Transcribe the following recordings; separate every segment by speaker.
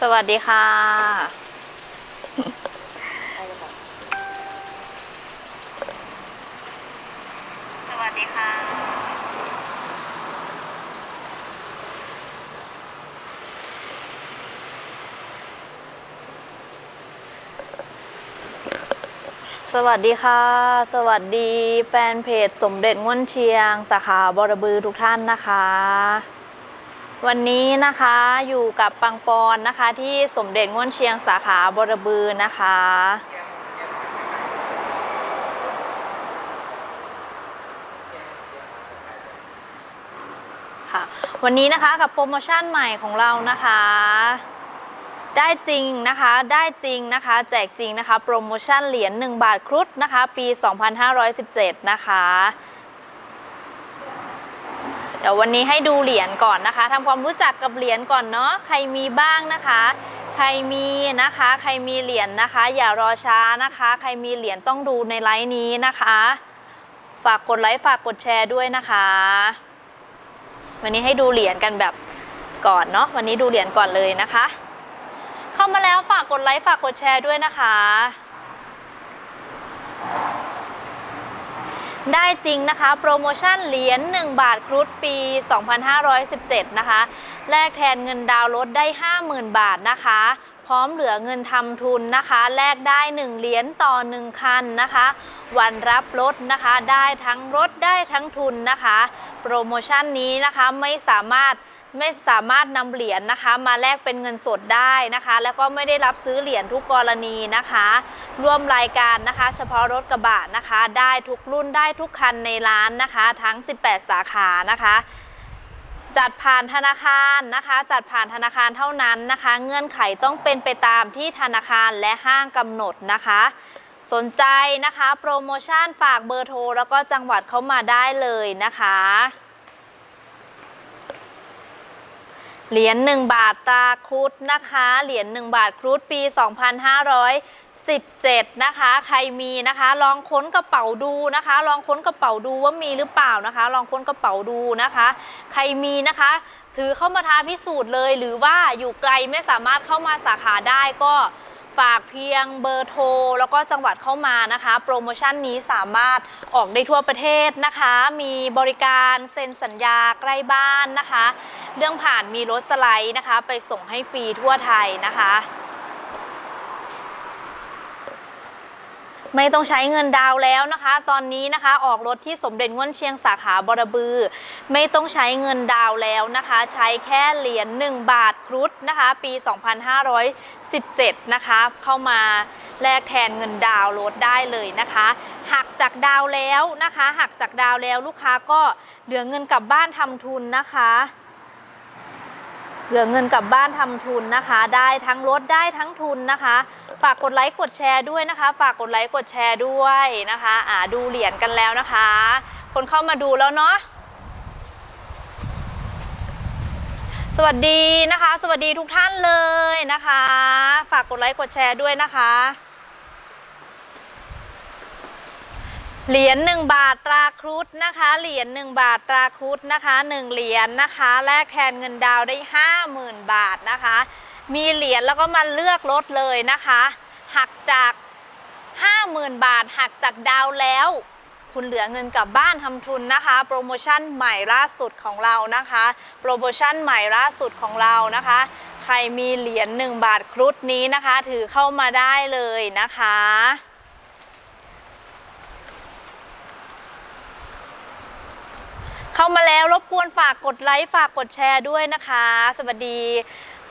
Speaker 1: สวัสดีค่ะ สวัสดีค่ะ สวัสดีค่ะ สวัสดีแฟนเพจสมเด็จง่วนเชียง สาขาบรบือทุกท่านนะคะ วันนี้นะคะอยู่กับปังปอนนะคะ ที่สมเด็จง่วนเชียงสาขาบรบือนะคะ ค่ะ วันนี้นะคะกับโปรโมชั่นใหม่ของเรานะคะ ได้จริงนะคะได้จริงนะคะ แจกจริงนะคะ โปรโมชั่นเหรียญ1บาทครุฑนะคะ ปี 2517 นะคะ เดี๋ยววันนี้ให้ดูเหรียญก่อนนะคะทำความรู้จักกับเหรียญก่อนเนาะใครมีบ้างนะคะ ใครมีนะคะ ใครมีเหรียญนะคะ อย่ารอช้านะคะ ใครมีเหรียญต้องดูในไลฟ์นี้นะคะ ฝากกดไลค์ฝากกดแชร์ด้วยนะคะ วันนี้ให้ดูเหรียญกันแบบก่อนเนาะวันนี้ดูเหรียญก่อนเลยนะคะ เข้ามาแล้วฝากกดไลค์ฝากกดแชร์ด้วยนะคะ ได้จริงนะคะ โปรโมชั่นเหรียญ1บาทครุฑปี 2517 นะคะ แลกแทนเงินดาวน์รถได้ 50,000 บาทนะคะ พร้อมเหลือเงินทำทุนนะคะ แลกได้ 1 เหรียญต่อ 1 คันนะคะ วันรับรถนะคะ ได้ทั้งรถได้ทั้งทุนนะคะ โปรโมชั่นนี้นะคะไม่สามารถ ไม่สามารถนำเหรียญนะคะ มาแลกเป็นเงินสดได้นะคะ แล้วก็ไม่ได้รับซื้อเหรียญทุกกรณีนะคะ ร่วมรายการนะคะ เฉพาะรถกระบะนะคะ ได้ทุกรุ่นได้ทุกคันในร้านนะคะ ทั้ง 18 สาขานะคะจัดผ่านธนาคารนะคะ จัดผ่านธนาคารเท่านั้นนะคะ เงื่อนไขต้องเป็นไปตามที่ธนาคารและห้างกำหนดนะคะ สนใจนะคะ โปรโมชั่นฝากเบอร์โทร แล้วก็จังหวัดเข้ามาได้เลยนะคะ เหรียญ1บาทตาครุฑนะคะ เหรียญ1บาทครุฑปี 2517 นะคะ ใครมีนะคะ ลองค้นกระเป๋าดูนะคะ ลองค้นกระเป๋าดูว่ามีหรือเปล่านะคะ ลองค้นกระเป๋าดูนะคะ ใครมีนะคะ ถือเข้ามาท้าพิสูจน์เลย หรือว่าอยู่ไกลไม่สามารถเข้ามาสาขาได้ก็ ฝากเพียงเบอร์โทร แล้วก็จังหวัดเข้ามานะคะ โปรโมชั่นนี้สามารถออกได้ทั่วประเทศนะคะ มีบริการเซ็นสัญญาใกล้บ้านนะคะ เรื่องผ่านมีรถสไลด์นะคะ ไปส่งให้ฟรีทั่วไทยนะคะ ไม่ต้องใช้เงินดาวแล้วนะคะ ตอนนี้นะคะออกรถที่สมเด็จง่วนเชียงสาขาบรบือ ไม่ต้องใช้เงินดาวแล้วนะคะ ใช้แค่เหรียญ1บาทครุฑนะคะ ปี 2517 นะคะ เข้ามาแลกแทนเงินดาวรถได้เลยนะคะ หักจากดาวแล้วนะคะ หักจากดาวแล้วลูกค้าก็เหลือเงินกลับบ้านทำทุนนะคะ เหลือเงินกลับบ้านทำทุนนะคะ ได้ทั้งรถได้ทั้งทุนนะคะ ฝากกดไลค์กดแชร์ด้วยนะคะ ฝากกดไลค์กดแชร์ด้วยนะคะอ่าดูเหรียญกันแล้วนะคะ คนเข้ามาดูแล้วเนาะสวัสดีนะคะ สวัสดีทุกท่านเลยนะคะ ฝากกดไลค์กดแชร์ด้วยนะคะ เหรียญหนึ่งบาทตราครุฑนะคะ เหรียญหนึ่งบาทตราครุฑนะคะหนึ่งเหรียญนะคะ แลกแทนเงินดาวได้ห้าหมื่นบาทนะคะ มีเหรียญแล้วก็มาเลือกรถเลยนะคะ หักจากห้าหมื่นบาท หักจากดาวแล้ว คุณเหลือเงินกลับบ้านทำทุนนะคะ โปรโมชั่นใหม่ล่าสุดของเรานะคะ โปรโมชั่นใหม่ล่าสุดของเรานะคะ ใครมีเหรียญ1บาทครุฑนี้นะคะ ถือเข้ามาได้เลยนะคะ เข้ามาแล้วรบกวนฝากกดไลค์ฝากกดแชร์ด้วยนะคะ สวัสดี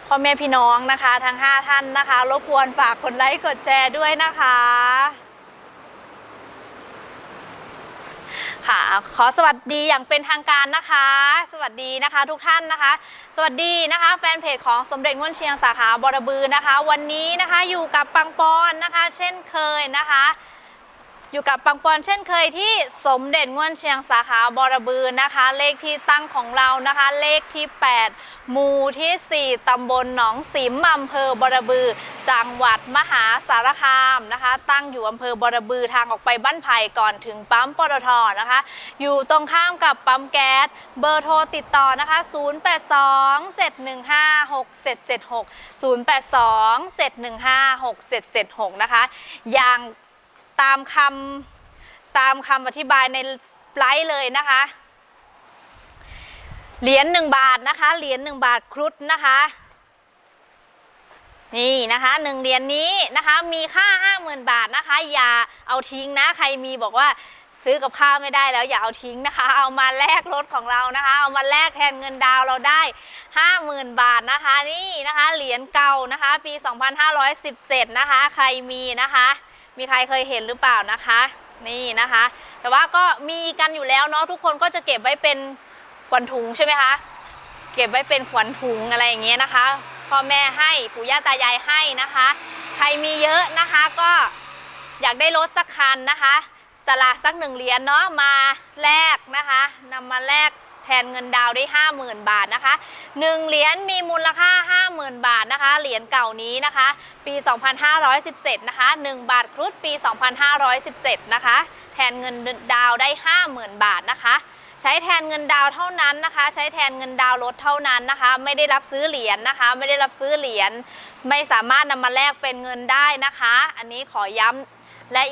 Speaker 1: พ่อแม่พี่น้องนะคะ ทั้ง 5 ท่านนะคะ รบกวนฝากกดไลค์กดแชร์ด้วยนะคะ ค่ะ ขอสวัสดีอย่างเป็นทางการนะคะ สวัสดีนะคะทุกท่านนะคะ สวัสดีนะคะ แฟนเพจของสมเด็จง่วนเชียงสาขาบรบือนะคะ วันนี้นะคะอยู่กับปังปอนนะคะ เช่นเคยนะคะ อยู่กับปังปอนเช่นเคยที่สมเด็จง่วนเชียงสาขาบรบือนะคะ เลขที่ตั้งของเรานะคะ เลขที่ 8 หมู่ที่ 4 ตำบลหนองสิมอำเภอบรบือ จังหวัดมหาสารคามนะคะ ตั้งอยู่อำเภอบรบือทางออกไปบ้านไผ่ก่อนถึงปั๊มปตทนะคะ อยู่ตรงข้ามกับปั๊มแก๊สเบอร์โทรติดต่อนะคะ 082 715 6776 082 715 6776 นะคะอย่าง ตามคำตามคำอธิบายในไลฟ์เลยนะคะ เหรียญหนึ่งบาทนะคะ เหรียญหนึ่งบาทครุฑนะคะนี่นะคะหนึ่งเหรียญนี้นะคะ มีค่าห้าหมื่นบาทนะคะ อย่าเอาทิ้งนะ ใครมีบอกว่าซื้อกับข้าวไม่ได้แล้วอย่าเอาทิ้งนะคะ เอามาแลกรถของเรานะคะ เอามาแลกแทนเงินดาวเราได้ห้าหมื่นบาทนะคะ นี่นะคะ เหรียญเก่านะคะ ปี2517นะคะ ใครมีนะคะ มีใครเคยเห็นหรือเปล่านะคะ นี่นะคะ แต่ว่าก็มีกันอยู่แล้วเนาะทุกคนก็จะเก็บไว้เป็นขวัญถุงใช่ไหมคะ เก็บไว้เป็นขวัญถุงอะไรอย่างเงี้ยนะคะพ่อแม่ให้ปู่ย่าตายายให้นะคะ ใครมีเยอะนะคะก็อยากได้รถสักคันนะคะ สละสักหนึ่งเหรียญเนาะมาแลกนะคะนำมาแลก แทนเงินดาวได้ 50,000 บาทนะคะหนึ่งเหรียญมีมูลค่า 50,000 บาทนะคะ เหรียญเก่านี้นะคะ ปี 2517 นะคะ 1 บาทครุฑปี 2517 นะคะ แทนเงินดาวได้ 50,000 บาทนะคะใช้แทนเงินดาวเท่านั้นนะคะ ใช้แทนเงินดาวน์รถเท่านั้นนะคะ ไม่ได้รับซื้อเหรียญนะคะ ไม่ได้รับซื้อเหรียญไม่สามารถนำมาแลกเป็นเงินได้นะคะ อันนี้ขอย้ำและ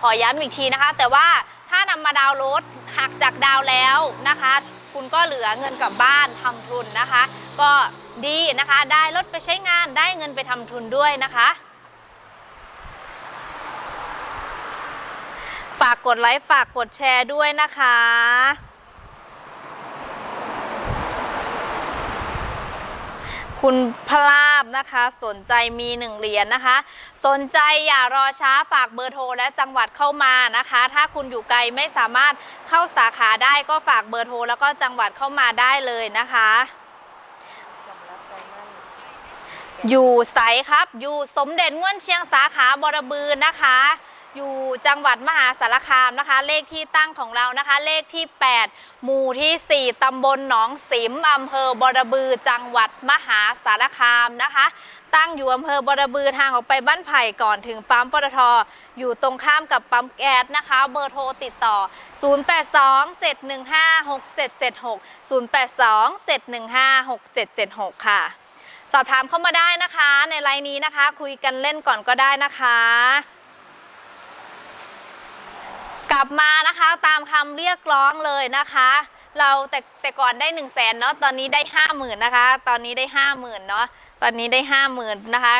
Speaker 1: ขอย้ำอีกทีนะคะ แต่ว่าถ้านำมาดาวน์รถหักจากดาวแล้วนะคะ คุณก็เหลือเงินกลับบ้านทำทุนนะคะ ก็ดีนะคะได้รถไปใช้งานได้เงินไปทำทุนด้วยนะคะฝากกดไลค์ฝากกดแชร์ด้วยนะคะ คุณพลาบนะคะ สนใจมีหนึ่งเหรียญนะคะ สนใจอย่ารอช้าฝากเบอร์โทรและจังหวัดเข้ามานะคะ ถ้าคุณอยู่ไกลไม่สามารถเข้าสาขาได้ก็ฝากเบอร์โทรแล้วก็จังหวัดเข้ามาได้เลยนะคะอยู่ไสครับ อยู่สมเด็จง่วนเชียงสาขาบรบือนะคะ อยู่จังหวัดมหาสารคามนะคะ เลขที่ตั้งของเรานะคะ เลขที่ 8 หมู่ที่ 4 ตำบลหนองสิมอำเภอบรบือจังหวัดมหาสารคามนะคะ ตั้งอยู่อำเภอบรบือทางออกไปบ้านไผ่ก่อนถึงปั๊มปตทอยู่ตรงข้ามกับปั๊มแก๊สนะคะ เบอร์โทรติดต่อ 0827156776 0827156776 ค่ะ สอบถามเข้ามาได้นะคะ ในไลน์นี้นะคะ คุยกันเล่นก่อนก็ได้นะคะ กลับมานะคะตามคำเรียกร้องเลยนะคะ เราแต่แต่ก่อนได้1นึ่งแสนเนาะตอนนี้ได้ห้าหมื่นนะคะ ตอนนี้ได้ห้าหมื่นเนาะตอนนี้ได้ห้าหมื่นนะคะ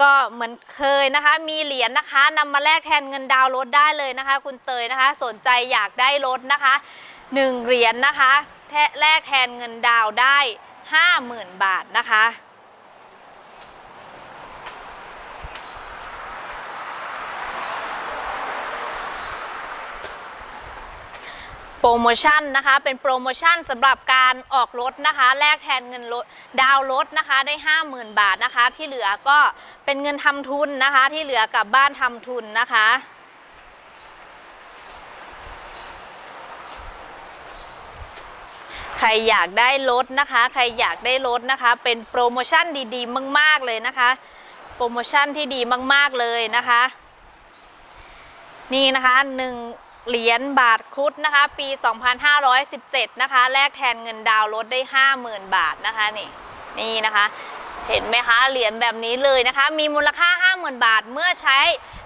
Speaker 1: ก็เหมือนเคยนะคะ มีเหรียญนะคะนำมาแลกแทนเงินดาวรถได้เลยนะคะ คุณเตยนะคะ สนใจอยากได้รถนะคะหนึ่งเหรียญนะคะแลกแทนเงินดาวได้ห้าหมื่นบาทนะคะ โปรโมชั่นนะคะ เป็นโปรโมชั่นสำหรับการออกรถนะคะ แลกแทนเงินรถดาวรถนะคะได้ 50,000 บาทนะคะ ที่เหลือก็เป็นเงินทำทุนนะคะ ที่เหลือกลับบ้านทำทุนนะคะใครอยากได้รถนะคะ ใครอยากได้รถนะคะ เป็นโปรโมชั่นดีๆ มาก ๆเลยนะคะ โปรโมชั่นที่ดีมาก ๆเลยนะคะ นี่นะคะหนึ่ง เหรียญบาทครุฑนะคะ ปี 2517 นะคะ แลกแทนเงินดาวน์รถได้ 50,000 บาทนะคะนี่นี่นะคะ เห็นไหมคะเหรียญแบบนี้เลยนะคะ มีมูลค่า 50,000 บาทเมื่อใช้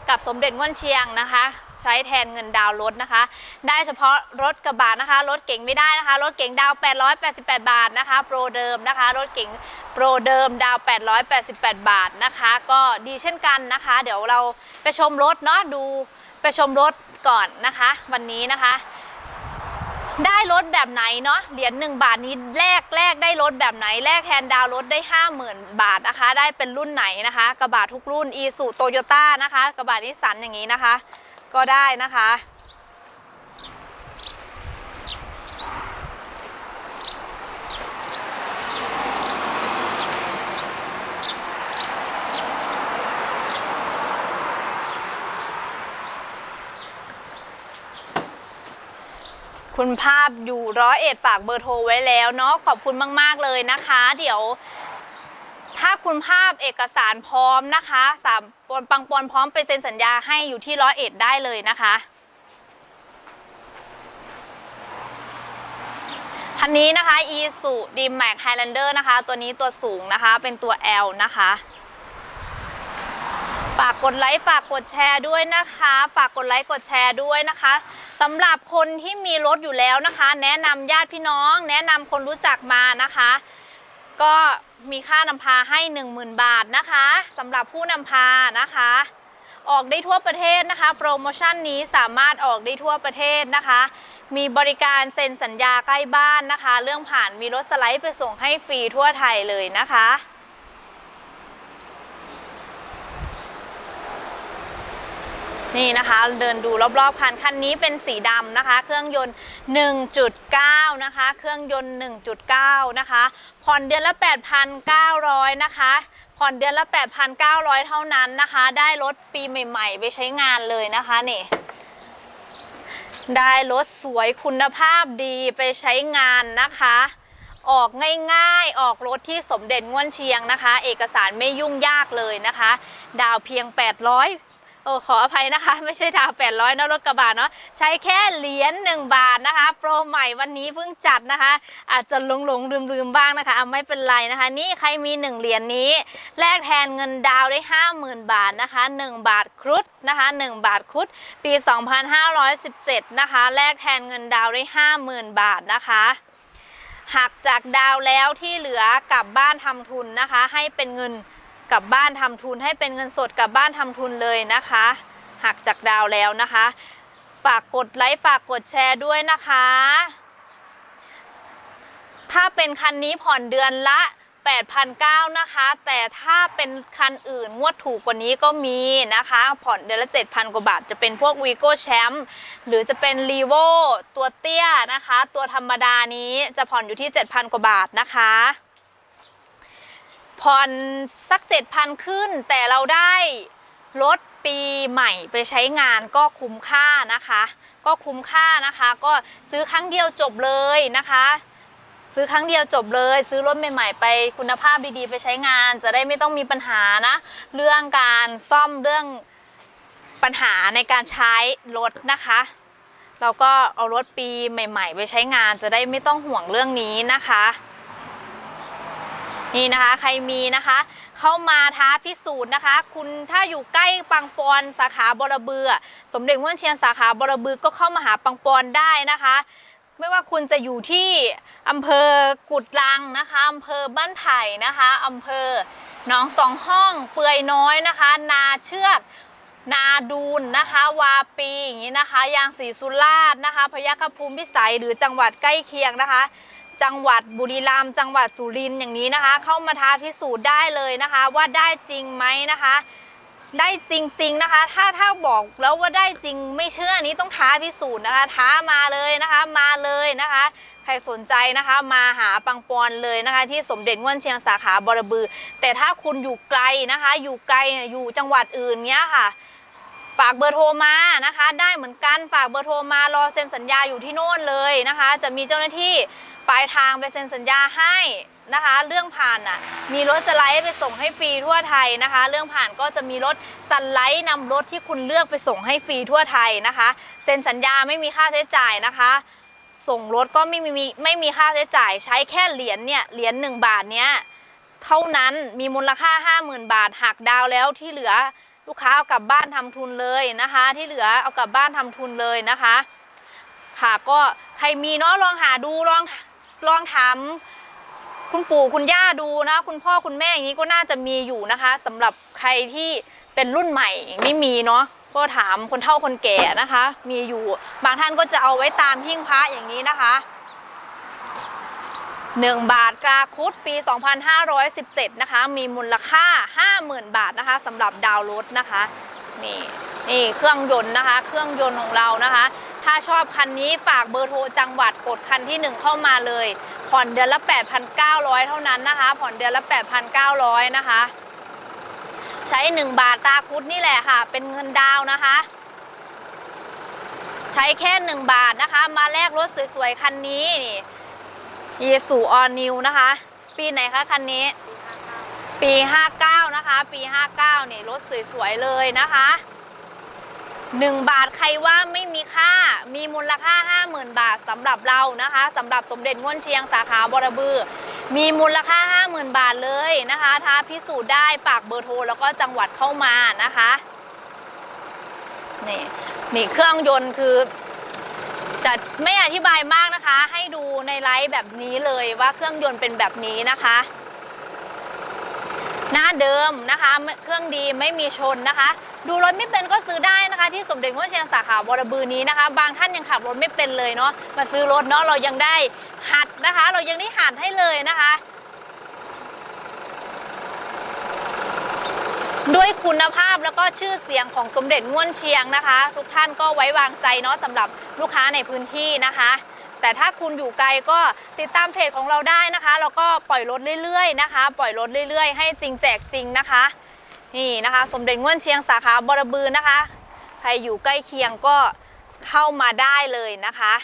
Speaker 1: กับสมเด็จง่นเชียงนะคะ ใช้แทนเงินดาวน์รถนะคะ ได้เฉพาะรถกระบะนะคะรถเก๋งไม่ได้นะคะรถเก๋งดาว 888 บาทนะคะโปรเดิมนะคะรถเก๋งโปรเดิมดาว 888 บาทนะคะ ก็ดีเช่นกันนะคะ เดี๋ยวเราไปชมรถเนาะดูไปชมรถ ก่อนนะคะ วันนี้นะคะ ได้รถแบบไหนเนาะเหรียญหนึ่งบาทนี้แลกแลกได้รถแบบไหนแลกแทนดาวรถได้ห้าหมื่นบาทนะคะ ได้เป็นรุ่นไหนนะคะ กระบะทุกรุ่นอีสูโตโยต้านะคะ กระบะนิสสันอย่างนี้นะคะ ก็ได้นะคะ คุณภาพอยู่ร้อยเอ็ดฝากเบอร์โทรไว้แล้วเนาะขอบคุณมาก ๆ เลยนะคะ เดี๋ยว ถ้าคุณภาพเอกสารพร้อมนะคะสามปนปังปอนพร้อมไปเซ็นสัญญาให้อยู่ที่ร้อยเอ็ดได้เลยนะคะคันนี้นะคะ e s u d m a x Highlander นะคะ ตัวนี้ตัวสูงนะคะ เป็นตัว L นะคะ ฝากกดไลค์ฝากกดแชร์ด้วยนะคะ ฝากกดไลค์กดแชร์ด้วยนะคะสำหรับคนที่มีรถอยู่แล้วนะคะ แนะนำญาติพี่น้อง แนะนำคนรู้จักมานะคะ ก็มีค่านำพาให้ 10,000 บาทนะคะสำหรับผู้นำพานะคะ ออกได้ทั่วประเทศนะคะ โปรโมชั่นนี้สามารถออกได้ทั่วประเทศนะคะ มีบริการเซ็นสัญญาใกล้บ้านนะคะ เรื่องผ่านมีรถสไลด์ไปส่งให้ฟรีทั่วไทยเลยนะคะ นี่นะคะเดินดูรอบๆคันคันนี้เป็นสีดำนะคะ เครื่องยนต์ 1.9 นะคะ เครื่องยนต์ 1.9 นะคะผ่อนเดือนละ 8,900 นะคะผ่อนเดือนละ 8,900 เท่านั้นนะคะ ได้รถปีใหม่ ๆ ไปใช้งานเลยนะคะนี่ได้รถสวยคุณภาพดีไปใช้งานนะคะ ออกง่ายๆ ออกรถที่สมเด็จง่วนเชียงนะคะ เอกสารไม่ยุ่งยากเลยนะคะ ดาวเพียง 800 โอ้ขออภัยนะคะ ไม่ใช่ดาว800นะรถกระบะเนาะใช้แค่เหรียญ1บาทนะคะ โปรใหม่วันนี้เพิ่งจัดนะคะ อาจจะหลงหลงลืมลืมๆบ้างนะคะไม่เป็นไรนะคะ นี่ใครมี1เหรียญนี้แลกแทนเงินดาวได้50,000บาทนะคะ1บาทครุฑนะคะ1บาทครุฑปี2517นห้าร้อยสิบเจ็ดนะคะแลกแทนเงินดาวได้50,000บาทนะคะหักจากดาวแล้วที่เหลือกลับบ้านทำทุนนะคะ ให้เป็นเงิน กลับบ้านทำทุนให้เป็นเงินสดกลับบ้านทำทุนเลยนะคะ หักจากดาวแล้วนะคะฝากกดไลค์ฝากกดแชร์ด้วยนะคะ ถ้าเป็นคันนี้ผ่อนเดือนละ 8,900นะคะ แต่ถ้าเป็นคันอื่นงวดถูกกว่านี้ก็มีนะคะ ผ่อนเดือนละ 7,000 กว่าบาท จะเป็นพวก v ีโก้แชมป์หรือจะเป็น r ีโวตัวเตี้ยนะคะ ตัวธรรมดานี้จะผ่อนอยู่ที่ 7,000 กว่าบาทนะคะ ผ่อนสัก7,000ขึ้น แต่เราได้รถปีใหม่ไปใช้งานก็คุ้มค่านะคะ ก็คุ้มค่านะคะ ก็ซื้อครั้งเดียวจบเลยนะคะ ซื้อครั้งเดียวจบเลย ซื้อรถใหม่ๆ ไปคุณภาพดีๆ ไปใช้งาน จะได้ไม่ต้องมีปัญหานะ เรื่องการซ่อมเรื่องปัญหาในการใช้รถนะคะ เราก็เอารถปีใหม่ ๆ ไปใช้งานจะได้ไม่ต้องห่วงเรื่องนี้นะคะ นี่นะคะ ใครมีนะคะ เข้ามาท้าพิสูจน์นะคะ คุณถ้าอยู่ใกล้ปังปอนสาขาบรบือ สมเด็จม่วนเชียงสาขาบรบือก็เข้ามาหาปังปอนได้นะคะ ไม่ว่าคุณจะอยู่ที่อำเภอกุดลังนะคะอำเภอบ้านไผ่นะคะอำเภอหนองสองห้องเปื่อยน้อยนะคะ นาเชือกนาดูนนะคะ วาปีอย่างนี้นะคะ ยางศรีสุราษฎร์นะคะ พยัคภูมิพิสัยหรือจังหวัดใกล้เคียงนะคะ จังหวัดบุรีรัมย์จังหวัดสุรินทร์อย่างนี้นะคะ เข้ามาท้าพิสูจน์ได้เลยนะคะ ว่าได้จริงไหมนะคะ ได้จริงๆนะคะ ถ้าถ้าบอกแล้วว่าได้จริงไม่เชื่ออนี้ต้องท้าพิสูจน์นะคะ ท้ามาเลยนะคะ มาเลยนะคะ ใครสนใจนะคะ มาหาปังปอนเลยนะคะ ที่สมเด็จง่วนเชียงสาขาบรบือ แต่ถ้าคุณอยู่ไกลนะคะ อยู่ไกลอยู่จังหวัดอื่นเนี้ยค่ะฝากเบอร์โทรมานะคะ ได้เหมือนกันฝากเบอร์โทรมารอเซ็นสัญญาอยู่ที่โน่นเลยนะคะ จะมีเจ้าหน้าที่ ปลายทางไปเซ็นสัญญาให้นะคะ เรื่องผ่านอะมีรถสไลด์ไปส่งให้ฟรีทั่วไทยนะคะ เรื่องผ่านก็จะมีรถสไลด์นำรถที่คุณเลือกไปส่งให้ฟรีทั่วไทยนะคะเซ็นสัญญาไม่มีค่าใช้จ่ายนะคะส่งรถก็ไม่มีไม่มีค่าใช้จ่าย ใช้แค่เหรียญเนี่ยเหรียญหนึ่งบาทเนี้ยเท่านั้นมีมูลค่า 50,000 บาทหักดาวแล้วที่เหลือลูกค้าเอากลับบ้านทำทุนเลยนะคะ ที่เหลือเอากลับบ้านทำทุนเลยนะคะ ค่ะก็ใครมีเนาะลองหาดูลอง ลองถามคุณปู่คุณย่าดูนะ คุณพ่อคุณแม่อย่างนี้ก็น่าจะมีอยู่นะคะสำหรับใครที่เป็นรุ่นใหม่ไม่มีเนาะก็ถามคนเฒ่าคนแก่นะคะ มีอยู่บางท่านก็จะเอาไว้ตามหิ้งพระอย่างนี้นะคะ1บาทกราคุดปี 2517 นะคะ มีมูลค่า 50,000 บาทนะคะสำหรับดาวน์รถนะคะ นี่นี่เครื่องยนต์นะคะ เครื่องยนต์ของเรานะคะ ถ้าชอบคันนี้ฝากเบอร์โทรจังหวัดกดคันที่ 1 เข้ามาเลย ผ่อนเดือนละ 8,900 เท่านั้นนะคะ ผ่อนเดือนละ 8,900 นะคะ ใช้ 1 บาทตาคุดนี่แหละค่ะ เป็นเงินดาวนะคะ ใช้แค่ 1 บาทนะคะ มาแลกรถสวยๆ คันนี้นี่ยีสูออนนิวนะคะ ปีไหนคะคันนี้ ปี 59 นะคะ ปี 59 นี่รถสวยๆ เลยนะคะ 1 บาทใครว่าไม่มีค่า มีมูลค่า 50,000 บาทสำหรับเรานะคะสำหรับสมเด็จง่วนเชียงสาขาบรบือ มีมูลค่า 50,000 บาทเลยนะคะ ถ้าพิสูจน์ได้ปากเบอร์โทรแล้วก็จังหวัดเข้ามานะคะนี่นี่เครื่องยนต์คือจะไม่อธิบายมากนะคะ ให้ดูในไลฟ์แบบนี้เลยว่าเครื่องยนต์เป็นแบบนี้นะคะ หน้าเดิมนะคะ เครื่องดีไม่มีชนนะคะ ดูรถไม่เป็นก็ซื้อได้นะคะ ที่สมเด็จพระเชียงสาขาบรบือนี้นะคะ บางท่านยังขับรถไม่เป็นเลยเนาะมาซื้อรถเนาะเรายังได้หัดนะคะ เรายังได้หัดให้เลยนะคะด้วยคุณภาพแล้วก็ชื่อเสียงของสมเด็จง่วนเชียงนะคะ ทุกท่านก็ไว้วางใจเนาะสำหรับลูกค้าในพื้นที่นะคะ แต่ถ้าคุณอยู่ไกลก็ติดตามเพจของเราได้นะคะ แล้วก็ปล่อยรถเรื่อยๆนะคะ ปล่อยรถเรื่อยๆ ให้จริงแจกจริงนะคะ นี่นะคะ สมเด็จง่วนเชียงสาขาบรบือนะคะ ใครอยู่ใกล้เคียงก็เข้ามาได้เลยนะคะ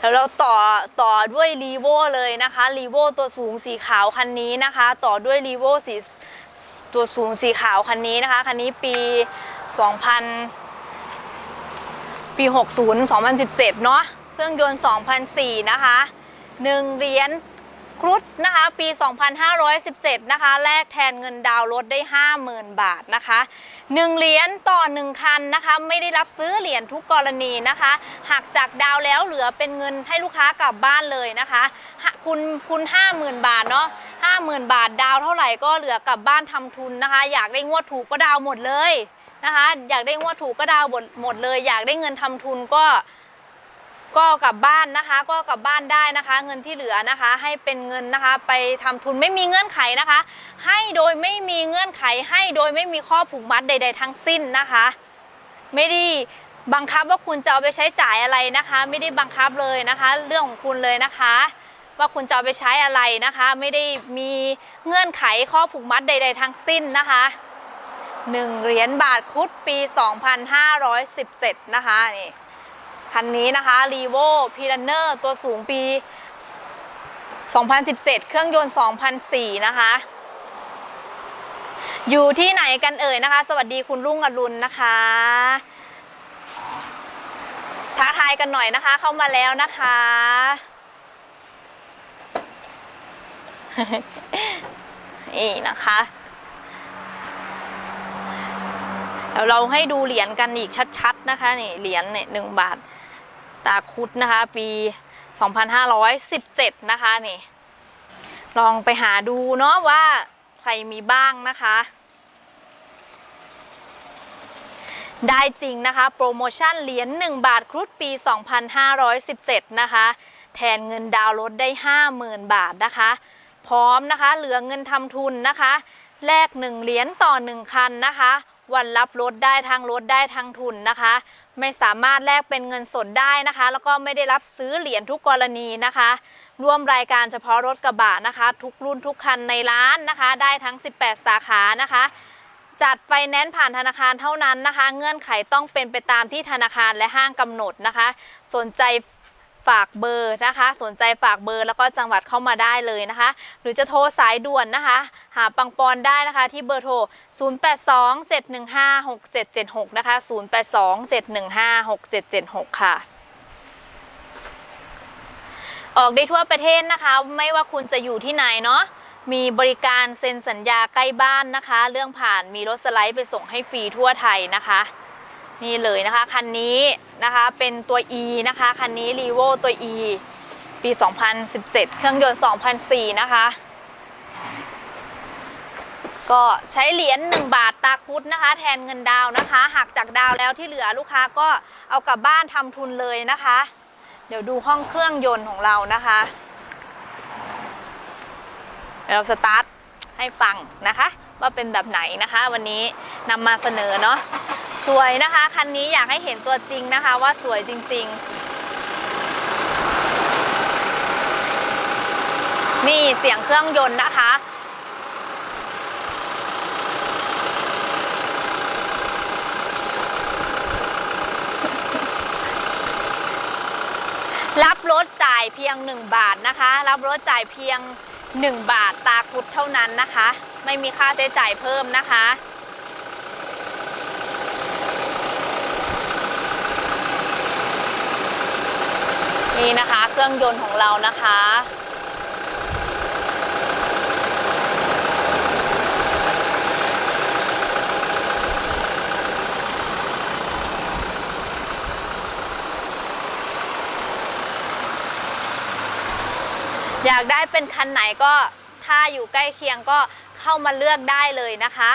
Speaker 1: แล้วเราต่อต่อด้วยรีโวเลยนะคะรีโวตัวสูงสีขาวคันนี้นะคะ ต่อด้วยรีโวสีตัวสูงสีขาวคันนี้นะคะ คันนี้ปี 2000 ปี 60 2017 เนาะเครื่องยนต์2004 นะคะ 1 เหรียญครุฑนะคะ ปี 2517 นะคะ แลกแทนเงินดาวรถได้ 50,000 บาทนะคะ 1 เหรียญต่อ 1 คันนะคะ ไม่ได้รับซื้อเหรียญทุกกรณีนะคะ หักจากดาวแล้วเหลือเป็นเงินให้ลูกค้ากลับบ้านเลยนะคะ คุณคุณ 50,000 บาทเนาะ50,000 บาทดาวเท่าไหร่ก็เหลือกลับบ้านทำทุนนะคะ อยากได้งวดถูกก็ดาวหมดเลย นะคะ อยากได้งวดถูกก็ดาวน์หมดหมดเลย อยากได้เงินทำทุนก็ก็กลับบ้านนะคะ ก็กลับบ้านได้นะคะ เงินที่เหลือนะคะ ให้เป็นเงินนะคะ ไปทำทุนไม่มีเงื่อนไขนะคะ ให้โดยไม่มีเงื่อนไขให้โดยไม่มีข้อผูกมัดใด ๆ ทั้งสิ้นนะคะ ไม่ได้บังคับว่าคุณจะเอาไปใช้จ่ายอะไรนะคะ ไม่ได้บังคับเลยนะคะ เรื่องของคุณเลยนะคะ ว่าคุณจะเอาไปใช้อะไรนะคะ ไม่ได้มีเงื่อนไขข้อผูกมัดใด ๆ ทั้งสิ้นนะคะ หนึ่งเหรียญบาทคุดปี 2517 นะคะนี่คันนี้นะคะรีโวพีรันเนอร์ตัวสูงปี 2017 เครื่องยนต์ 2004 นะคะ อยู่ที่ไหนกันเอ่ยนะคะ สวัสดีคุณรุ่งอรุณนะคะท้าทายกันหน่อยนะคะเข้ามาแล้วนะคะ นี่นะคะ เราให้ดูเหรียญกันอีกชัดๆนะคะนี่เหรียญเนี่ยหนึ่งบาทตาคุดนะคะ ปี 2517 นะคะนี่ ลองไปหาดูเนาะว่าใครมีบ้างนะคะ ได้จริงนะคะ โปรโมชั่นเหรียญ1บาทครุฑปี 2517 นะคะ แทนเงินดาวน์รถได้ 50,000 บาทนะคะ พร้อมนะคะ เหลือเงินทำทุนนะคะ แลก1เหรียญต่อ 1 คันนะคะ วันรับรถได้ทางรถได้ทางทุนนะคะ ไม่สามารถแลกเป็นเงินสดได้นะคะ แล้วก็ไม่ได้รับซื้อเหรียญทุกกรณีนะคะ ร่วมรายการเฉพาะรถกระบะนะคะ ทุกรุ่นทุกคันในร้านนะคะ ได้ทั้ง 18 สาขานะคะจัดไฟแนนซ์ผ่านธนาคารเท่านั้นนะคะ เงื่อนไขต้องเป็นไปตามที่ธนาคารและห้างกำหนดนะคะ สนใจ ฝากเบอร์นะคะ สนใจฝากเบอร์แล้วก็จังหวัดเข้ามาได้เลยนะคะ หรือจะโทรสายด่วนนะคะ หาปังปอนได้นะคะที่เบอร์โทร 0827156776 นะคะ 0827156776 ค่ะออกได้ทั่วประเทศนะคะ ไม่ว่าคุณจะอยู่ที่ไหนเนาะมีบริการเซ็นสัญญาใกล้บ้านนะคะ เรื่องผ่านมีรถสไลด์ไปส่งให้ฟรีทั่วไทยนะคะ นี่เลยนะคะคันนี้นะคะเป็นตัว E นะคะคันนี้ r ีโวตัว E ปี 2017 เครื่องยนต์2004 นะคะ ก็ใช้เหรียญ1บาทตาคุดนะคะ แทนเงินดาวนะคะหักจากดาวแล้วที่เหลือลูกค้าก็เอากลับบ้านทำทุนเลยนะคะ เดี๋ยวดูห้องเครื่องยนต์ของเรานะคะเดี๋ยวเราสตาร์ทให้ฟังนะคะ ว่าเป็นแบบไหนนะคะ วันนี้นำมาเสนอเนาะ สวยนะคะ คันนี้อยากให้เห็นตัวจริงนะคะ ว่าสวยจริง ๆ นี่เสียงเครื่องยนต์นะคะรับรถจ่ายเพียง 1 บาทนะคะ รับรถจ่ายเพียง 1 บาทตาคุดเท่านั้นนะคะ ไม่มีค่าใช้จ่ายเพิ่มนะคะ นี่นะคะเครื่องยนต์ของเรานะคะ อยากได้เป็นคันไหนก็ถ้าอยู่ใกล้เคียงก็เข้ามาเลือกได้เลยนะคะ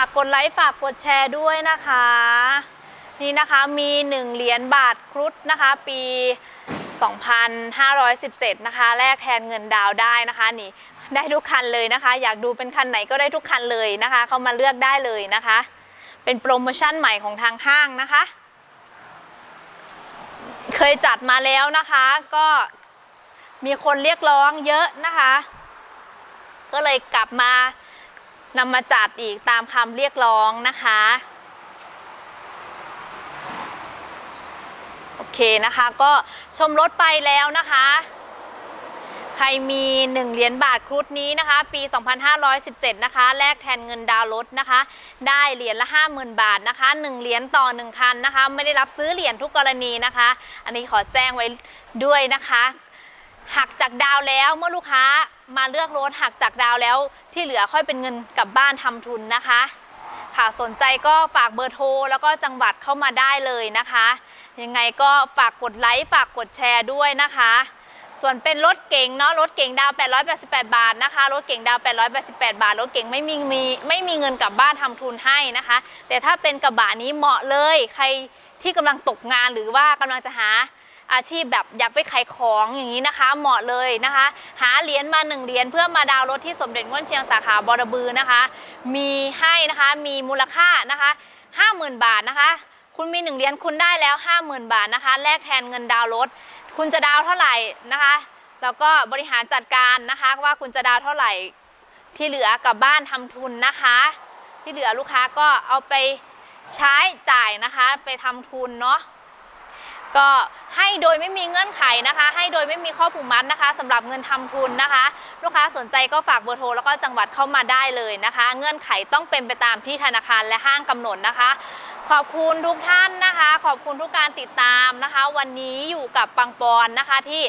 Speaker 1: ากกดไลค์ฝากกดแชร์ด้วยนะคะ นี่นะคะมี1เหรียญบาทครุฑนะคะ ปี 2517นะคะ แลกแทนเงินดาวได้นะคะนี่ได้ทุกคันเลยนะคะ อยากดูเป็นคันไหนก็ได้ทุกคันเลยนะคะ เข้ามาเลือกได้เลยนะคะ เป็นโปรโมชั่นใหม่ของทางห้างนะคะ เคยจัดมาแล้วนะคะ ก็มีคนเรียกร้องเยอะนะคะ ก็เลยกลับมา นำมาจัดอีกตามคำเรียกร้องนะคะโอเคนะคะก็ชมรถไปแล้วนะคะ ใครมี 1 เหรียญบาทครุฑนี้นะคะ ปี 2517 นะคะ แลกแทนเงินดาวรถนะคะ ได้เหรียญละ 50,000 บาทนะคะ 1 เหรียญต่อ 1 คันนะคะ ไม่ได้รับซื้อเหรียญทุกกรณีนะคะ อันนี้ขอแจ้งไว้ด้วยนะคะ กจากดาวแล้วเมื่อลูกค้ามาเลือกรถหักจากดาวแล้ว ที่เหลือค่อยเป็นเงินกลับบ้านทำทุนนะคะ ค่ะสนใจก็ฝากเบอร์โทรแล้วก็จังหวัดเข้ามาได้เลยนะคะ ยังไงก็ฝากกดไลค์ฝากกดแชร์ด้วยนะคะ ส่วนเป็นรถเก๋งเนาะรถเก๋งดาว 888 บาทนะคะรถเก๋งดาว 888 บาทรถเก๋งไม่มีมีไม่มีเงินกลับบ้านทำทุนให้นะคะ แต่ถ้าเป็นกระบะนี้เหมาะเลยใครที่กำลังตกงานหรือว่ากำลังจะหา อาชีพแบบอยากไปขายของอย่างนี้นะคะ เหมาะเลยนะคะ หาเหรียญมาหนึ่งเหรียญเพื่อมาดาวรถที่สมเด็จง่วนเชียงสาขาบอระบือนะคะ มีให้นะคะมีมูลค่านะคะ 50,000 บาทนะคะ คุณมีหนึ่งเหรียญคุณได้แล้ว 50,000 บาทนะคะแลกแทนเงินดาวรถ คุณจะดาวเท่าไหร่นะคะแล้วก็บริหารจัดการนะคะว่าคุณจะดาวเท่าไหร่ที่เหลือกลับบ้านทำทุนนะคะ ที่เหลือลูกค้าก็เอาไปใช้จ่ายนะคะ ไปทำทุนเนาะ ก็ให้โดยไม่มีเงื่อนไขนะคะ ให้โดยไม่มีข้อผูกมัดนะคะสำหรับเงินทำทุนนะคะ ลูกค้าสนใจก็ฝากเบอร์โทรแล้วก็จังหวัดเข้ามาได้เลยนะคะ เงื่อนไขต้องเป็นไปตามที่ธนาคารและห้างกำหนดนะคะ ขอบคุณทุกท่านนะคะ ขอบคุณทุกการติดตามนะคะ วันนี้อยู่กับปังปอนนะคะ ที่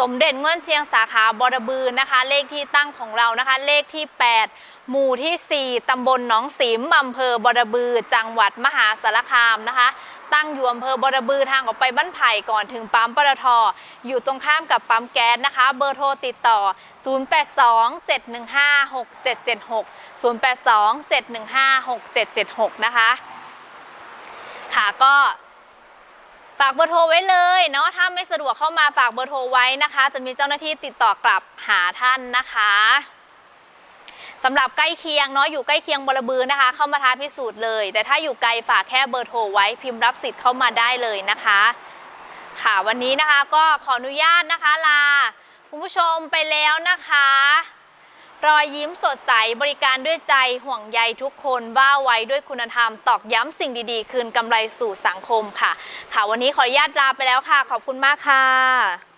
Speaker 1: สมเด็จเงื่อนเชียงสาขาบอระบือนะคะ เลขที่ตั้งของเรานะคะ เลขที่ 8 หมู่ที่ 4ตำบลหนองสิมอำเภอบอระบือ จังหวัดมหาสารคามนะคะตั้งอยู่อำเภอบอระบือทางออกไปบ้านไผ่ก่อนถึงปั๊มปตทอยู่ตรงข้ามกับปั๊มแก๊สนะคะ เบอร์โทรติดต่อ 0827156776 0827156776 นะคะ ค่ะก็ฝากเบอร์โทรไว้เลยเนาะถ้าไม่สะดวกเข้ามาฝากเบอร์โทรไว้นะคะ จะมีเจ้าหน้าที่ติดต่อกลับหาท่านนะคะ สำหรับใกล้เคียงเนาะอยู่ใกล้เคียงบรบือนะคะ เข้ามาท้าพิสูจน์เลย แต่ถ้าอยู่ไกลฝากแค่เบอร์โทรไว้พิมพ์รับสิทธิ์เข้ามาได้เลยนะคะ ค่ะวันนี้นะคะก็ขออนุญาตนะคะลาคุณผู้ชมไปแล้วนะคะ รอยยิ้มสดใสบริการด้วยใจห่วงใยทุกคนว่าไว้ด้วยคุณธรรม ตอกย้ำสิ่งดีๆ คืนกำไรสู่สังคมค่ะ ค่ะวันนี้ขออนุญาตลาไปแล้วค่ะ ขอบคุณมากค่ะ